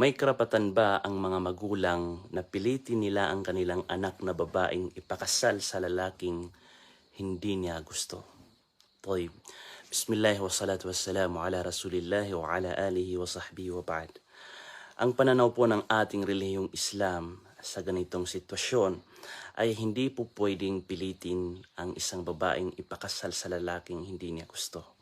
May karapatan ba ang mga magulang na pilitin nila ang kanilang anak na babaeng ipakasal sa lalaking hindi niya gusto? طيب بسم الله والصلاة والسلام على رسول الله وعلى آله وصحبه وبعد Ang pananaw po ng ating relihiyong Islam sa ganitong sitwasyon ay hindi po pwedeng pilitin ang isang babaeng ipakasal sa lalaking hindi niya gusto.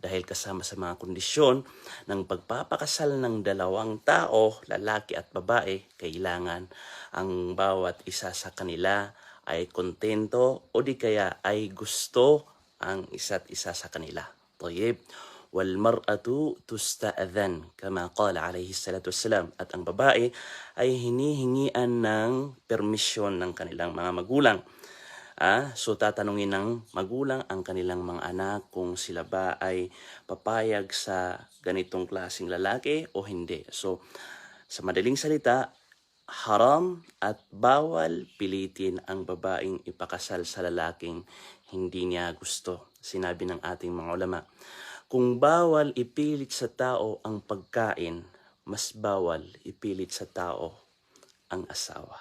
Dahil kasama sa mga kondisyon ng pagpapakasal ng dalawang tao, lalaki at babae, kailangan ang bawat isa sa kanila ay kontento o di kaya ay gusto ang isa't isa sa kanila. Tayyib. Wal mar'atu tusta'adhan kama qala alayhi salatu wassalam. At ang babae ay hinihingian ng permisyon ng kanilang mga magulang. Ah, so tatanungin ng magulang ang kanilang mga anak kung sila ba ay papayag sa ganitong klasing lalaki o hindi. So sa madaling salita, haram at bawal pilitin ang babaeng ipakasal sa lalaking hindi niya gusto. Sinabi ng ating mga ulama, kung bawal ipilit sa tao ang pagkain, mas bawal ipilit sa tao ang asawa.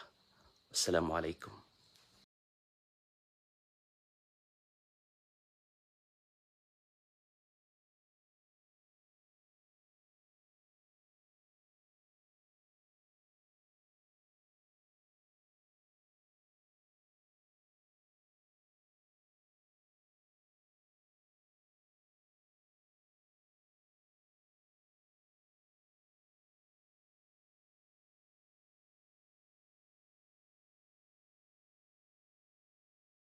Assalamualaikum.